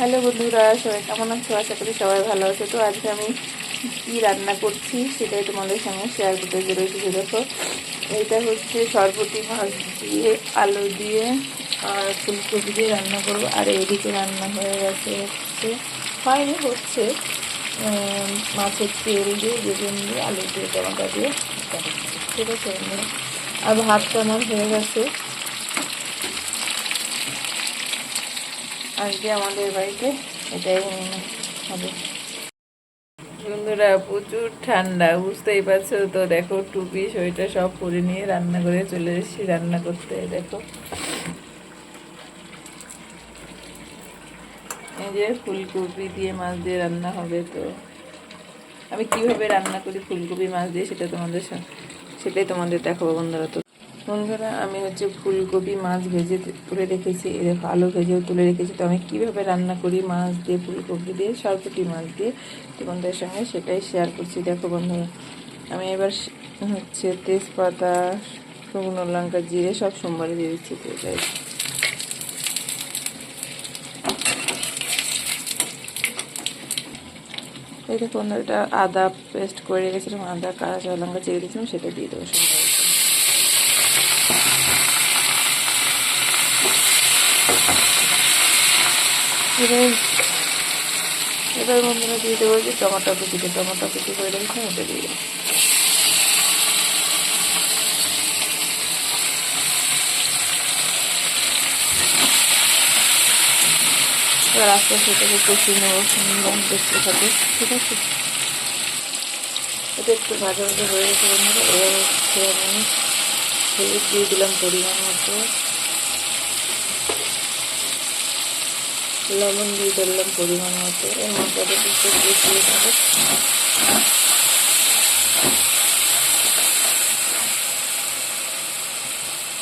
Hello বন্ধুরা, সবাই কেমন আছো? আশা করি সবাই ভালো আছে। তো আজকে আমি কি রান্না করছি সেটাই তোমাদের সঙ্গে শেয়ার করতে চলেছি। দেখো, এটা হচ্ছে সরবতি মাছ দিয়ে, আলু দিয়ে আর ফুলকপি দিয়ে রান্না করব। আর এদিকে রান্না হয়ে গেছে হচ্ছে, হয়নি, হচ্ছে মাছের তেল দিয়ে, বেগুন দিয়ে, আলু দিয়ে, টমেটো দিয়ে। ঠিক আছে আর ভাতটা আমার হয়ে গেছে। আজকে আমাদের বাড়িতে, এটাই হবে। বন্ধুরা, প্রচুর ঠান্ডা, বুঝতেই পারছ তো? দেখো, টুপি সোয়েটার সব পরে নিয়ে রান্না করে চলে এসেছি, রান্না করতে, দেখো। এই যে ফুলকপি দিয়ে মাছ দিয়ে রান্না হবে তো। আমি কীভাবে রান্না করি ফুলকপি, মাছ দিয়ে, সেটা তোমাদের সেটাই তোমাদের দেখাবো বন্ধুরা তো। বন্ধুরা, আমি হচ্ছে ফুলকপি মাছ ভেজে তুলে রেখেছি। এই দেখো, আলু ভেজেও তুলে রেখেছি। তো আমি কীভাবে রান্না করি মাছ দিয়ে, ফুলকপি দিয়ে, সরপুটি মাছ দিয়ে, তোমাদের সঙ্গে সেটাই শেয়ার করছি। দেখো বন্ধুরা, আমি এবার হচ্ছে তেজপাতা, শুকনো লঙ্কা, জিরে সব সোমবারে দিয়ে দিচ্ছি। তো এটাই। এই দেখো আদা পেস্ট করে রেখেছিলাম, আদা, কাঁচা লঙ্কা চিড়ে দিয়েছিলাম, সেটা দিয়ে দেবো এবার এবার বন্ধুরা দিয়ে দেবো যে টমাটো টমাটো কুচি করে ওটা দিয়ে এবার আস্তে আস্তে এটাকে কষিয়ে নেব সুন্দর দেখতে থাকবে ঠিক আছে? এটা একটু ভাজা ভাজা হয়ে গেছে বন্ধুরা, এবার হচ্ছে আমি দিয়ে দিলাম পরিমাণ মতো। লবণ দিয়ে দিলাম পরিমাণ মতো। এর মশলাটা একটু কষিয়ে নেব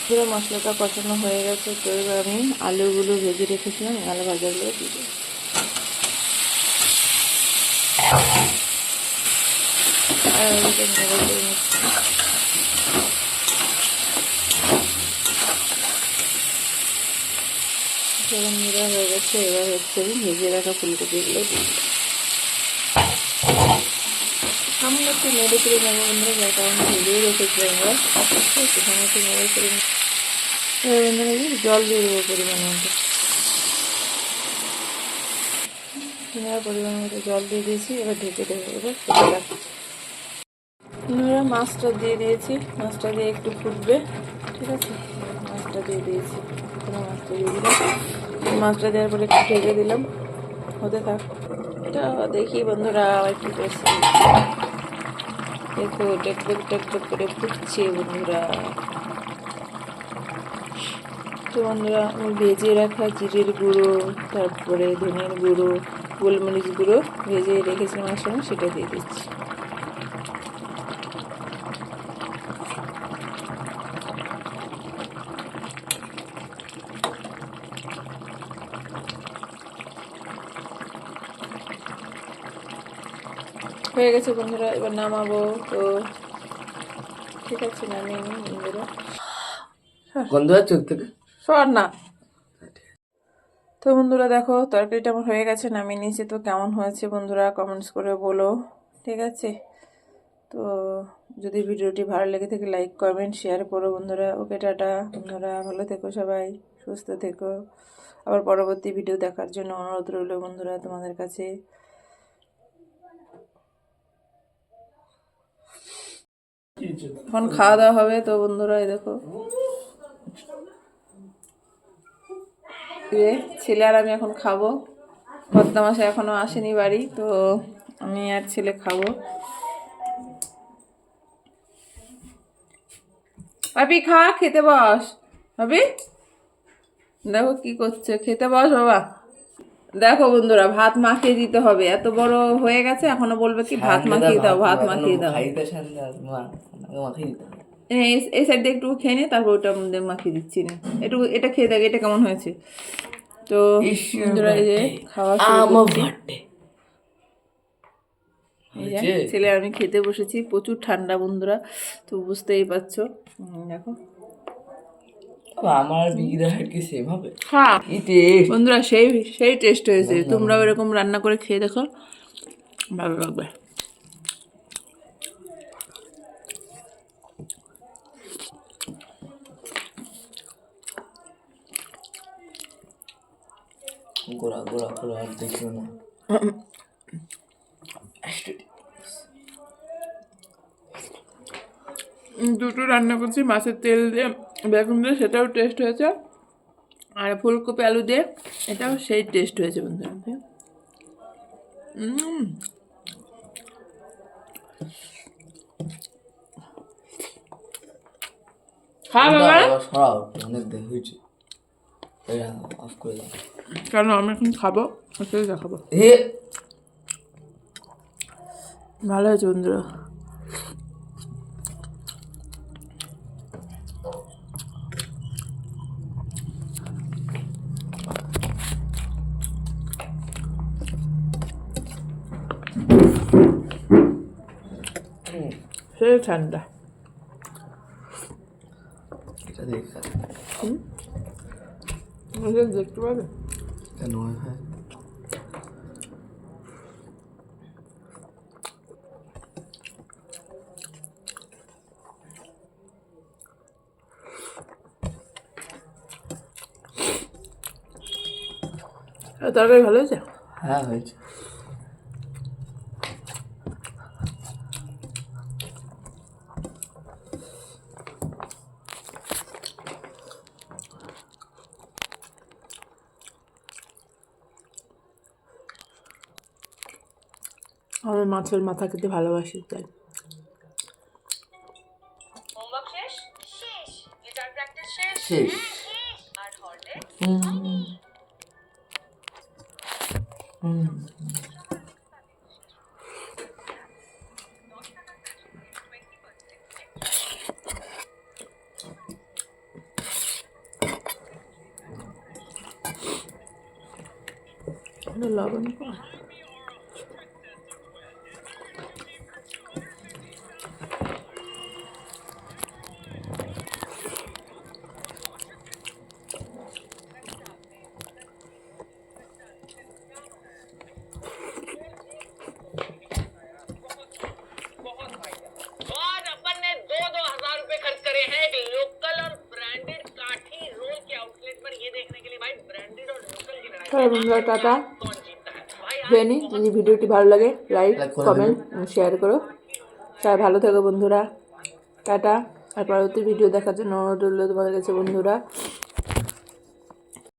পুরো মশলাটা কষানো হয়ে গেছে, তো এবার আমি আলুগুলো ভেজে রেখেছিলাম আলু ভাজাগুলো দিয়ে দেবো। আর নেড়ে করে নিচ্ছি সেরকম নেড়া হয়ে গেছে, এবার হচ্ছে আমি ভেজে রাখা ফুলকপিগুলো সামান্য একটু নেড়ে করে নেব বন্ধুরা, যার কারণে ভেজেই রেখেছি আমরা। সেখানে একটু নেড়ে করে জল দিয়ে দেবো পরিমাণ মতো। নেওয়ার পরিমাণ মতো জল দিয়ে দিয়েছি, এবার ঢেকে দেবো এবার ফুটে মাছটা দিয়ে দিয়েছি, মাছটা দিয়ে একটু ফুটবে, ঠিক আছে? মাছটা দিয়ে দিয়েছি। মাছটা দিয়ে দিলাম। মাছটা দেওয়ার পরে একটু ঢেকে দিলাম। হতে থাক। এটা দেখি বন্ধুরা আবার কি করছি। দেখো, টেক টেক টেক টেক করে ফুটছে বন্ধুরা। তো বন্ধুরা, আমি ভেজে রাখা জিরের গুঁড়ো, তারপরে ধনের গুঁড়ো, গোলমরিচ গুঁড়ো ভেজে রেখেছিলাম একসঙ্গে, সেটা দিয়ে দিচ্ছি। হয়ে গেছে বন্ধুরা এবার নামাবো তো ঠিক আছে নামিয়ে নিই বন্ধুরা। হচ্ছে ওর থেকে? সর না। তো বন্ধুরা দেখো তরকারিটা আমার হয়ে গেছে নামিয়ে নিয়েছি তো কেমন হয়েছে বন্ধুরা কমেন্টস করে বলো ঠিক আছে? তো যদি ভিডিওটি ভালো লেগে থাকে লাইক কমেন্ট শেয়ার করো বন্ধুরা। Okay tata. বন্ধুরা ভালো থেকো সবাই সুস্থ থেকো। আবার পরবর্তী ভিডিও দেখার জন্য অনুরোধ রইল বন্ধুরা তোমাদের কাছে। এখন খাওয়া দাওয়া হবে তো বন্ধুরা, এই দেখো। ছেলে আর আমি এখন খাব। বদমাসে এখনও আসেনি বাড়ি, তো আমি আর ছেলে খাব। পাপি খা, খেতে বস। পাপি দেখো কি করছে, খেতে বস বাবা। দেখো বন্ধুরা ভাত মাখিয়ে দিতে হবে। এত বড় হয়ে গেছে এখনও বলবে কি ভাত মাখিয়ে দাও ভাত মাখিয়ে দাও। এই সাইড একটু খেয়ে নে তারপর ওটা মধ্যে মাখিয়ে দিচ্ছি না। একটু এটা খেয়ে দেখ এটা কেমন হয়েছে। তো বন্ধুরা এই যে খাওয়া ছেলে আমি খেতে বসেছি প্রচুর ঠান্ডা বন্ধুরা তো বুঝতেই পারছ। দেখো। আমার বিগিদার হাট কি সেম হবে? হ্যাঁ। বন্ধুরা সেই সেই টেস্ট হয়েছে। তোমরাও এরকম রান্না করে খেয়ে দেখো। ভালো লাগবে। গোড়া গোড়া গোড়া আর দেখিও না। দুটো রান্না করছি মাছের তেল দিয়ে। বেগুন দিয়ে সেটাও টেস্ট হয়েছে। আর ফুলকপি আলু দিয়ে এটাও সেই টেস্ট হয়েছে বন্ধুরা। দাও। কেন আমি এখন খাব? দেখাবো। ভালো হয়েছে বন্ধুরা। সে ঠান্ডা এটা দেখতে পাবে কেন ভাই তরকারি ভালো হয়েছে হ্যাঁ হয়েছে আমি মাছের মাথা খেতে ভালোবাসি তাই। শেষ? লবণ তাহলে বন্ধুরা টাটা। ভেনি যদি ভিডিওটি ভালো লাগে লাইক কমেন্ট শেয়ার করো। সবাই ভালো থাকো বন্ধুরা। টাটা। আর পরবর্তী ভিডিও দেখার জন্য অনুরোধ রইল তোমাদের কাছে বন্ধুরা।